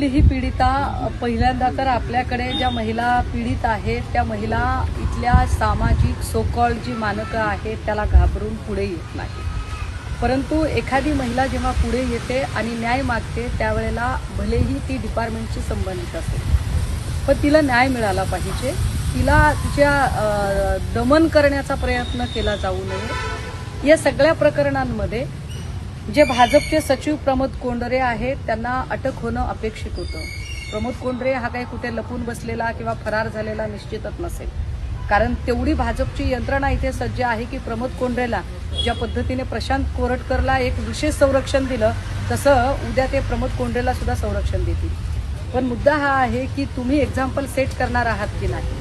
कुठलीही पीडिता पहिल्यांदा तर आपल्याकडे ज्या महिला पीडित आहेत त्या महिला इथल्या सामाजिक सोकॉल जी मानकं आहेत त्याला घाबरून पुढे येत नाही. परंतु एखादी महिला जेव्हा पुढे येते आणि न्याय मागते त्यावेळेला भलेही ती डिपार्टमेंटशी संबंधित असेल. पण तिला न्याय मिळाला पाहिजे. तिला तिच्या दमन करण्याचा प्रयत्न केला जाऊ नये. या सगळ्या प्रकरणांमध्ये जे भाजपचे सचिव प्रमोद कोंडरे आहेत त्यांना अटक होणं अपेक्षित होतं. प्रमोद कोंडरे हा काही कुठे लपून बसलेला किंवा फरार झालेला निश्चितच नसेल. कारण तेवढी भाजपची यंत्रणा इथे सज्ज आहे की प्रमोद कोंडरेला ज्या पद्धतीने प्रशांत कोरटकरला एक विशेष संरक्षण दिलं तसं उद्या ते प्रमोद कोंडरेला सुद्धा संरक्षण देतील. पण मुद्दा हा आहे की तुम्ही एक्झाम्पल सेट करणार आहात की नाही?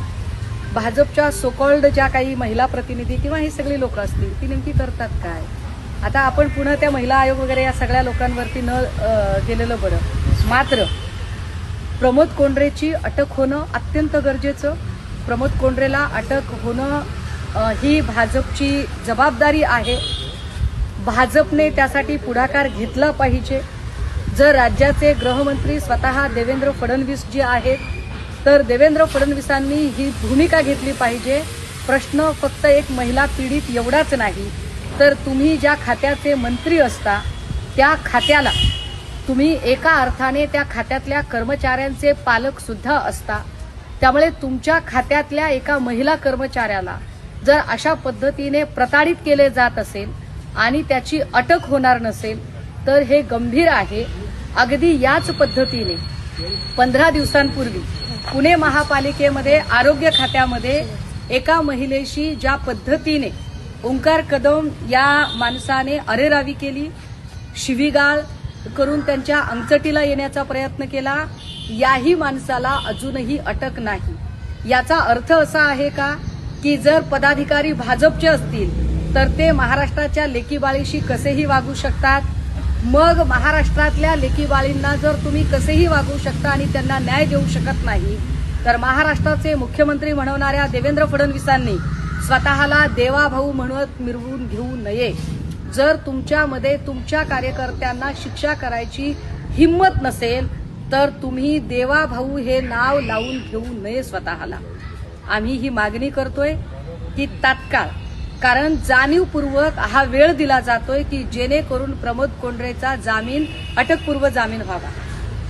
भाजपच्या सोकॉल्ड ज्या काही महिला प्रतिनिधी किंवा ही सगळी लोक असतील ती नेमकी करतात काय? आता आपण पुन्हा त्या महिला आयोग वगैरे या सगळ्या लोकांवरती न गेलेलं बरं. मात्र प्रमोद कोंडरेची अटक होणं अत्यंत गरजेचं. प्रमोद कोंडरेला अटक होणं ही भाजपची जबाबदारी आहे. भाजपने त्यासाठी पुढाकार घेतला पाहिजे. जर राज्याचे गृहमंत्री स्वतः देवेंद्र फडणवीस जे आहेत तर देवेंद्र फडणवीसांनी ही भूमिका घेतली पाहिजे. प्रश्न फक्त एक महिला पीडित एवढाच नाही. तर तुम्ही ज्या खात्याचे मंत्री असता त्या खात्याला तुम्ही एका अर्थाने त्या खात्यातल्या कर्मचाऱ्यांचे पालक सुद्धा असता. त्यामुळे तुमच्या खात्यातल्या एका महिला कर्मचाऱ्याला जर अशा पद्धतीने प्रताडित केले जात असेल आणि त्याची अटक होणार नसेल तर हे गंभीर आहे. अगदी याच पद्धतीने पंधरा दिवसांपूर्वी पुणे महापालिकेमध्ये आरोग्य खात्यामध्ये एका महिलेशी ज्या पद्धतीने ओंकार कदम या माणसाने अरेरावी केली शिवीगाळ करून त्यांच्या अंगचटीला येण्याचा प्रयत्न केला. याही माणसाला अजूनही अटक नाही. याचा अर्थ असा आहे का की जर पदाधिकारी भाजपचे असतील तर ते महाराष्ट्राच्या लेकीबाळीशी कसेही वागू शकतात? मग महाराष्ट्रातल्या लेकीबाळींना जर तुम्ही कसेही वागू शकता आणि त्यांना न्याय देऊ शकत नाही तर महाराष्ट्राचे मुख्यमंत्री म्हणवणाऱ्या देवेंद्र फडणवीसांनी स्वतःला देवाभाऊ म्हणत मिरवून घेऊ नये. जर तुमच्यामध्ये तुमच्या कार्यकर्त्यांना शिक्षा करायची हिंमत नसेल तर तुम्ही देवाभाऊ हे नाव लावून घेऊ नये स्वतःला. आम्ही ही मागणी करतोय की तात्काळ कारण जाणीवपूर्वक हा वेळ दिला जातोय की जेणेकरून प्रमोद कोंडरेचा जामीन अटकपूर्व जामीन व्हावा.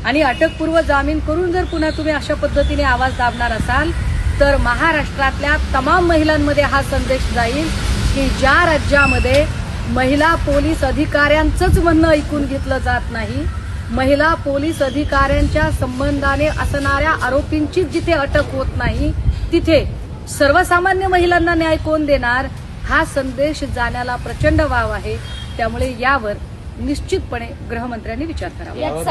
आणि अटकपूर्व जामीन करून जर पुन्हा तुम्ही अशा पद्धतीने आवाज दाबणार असाल तर महाराष्ट्रातल्या तमाम महिलांमध्ये हा संदेश जाईल की ज्या राज्यामध्ये महिला पोलीस अधिकाऱ्यांचंच म्हणणं ऐकून घेतलं जात नाही महिला पोलीस अधिकाऱ्यांच्या संबंधाने असणाऱ्या आरोपींचीच जिथे अटक होत नाही तिथे सर्वसामान्य महिलांना न्याय कोण देणार हा संदेश जाण्याला प्रचंड वाव आहे. त्यामुळे यावर निश्चितपणे गृहमंत्र्यांनी विचार करावा.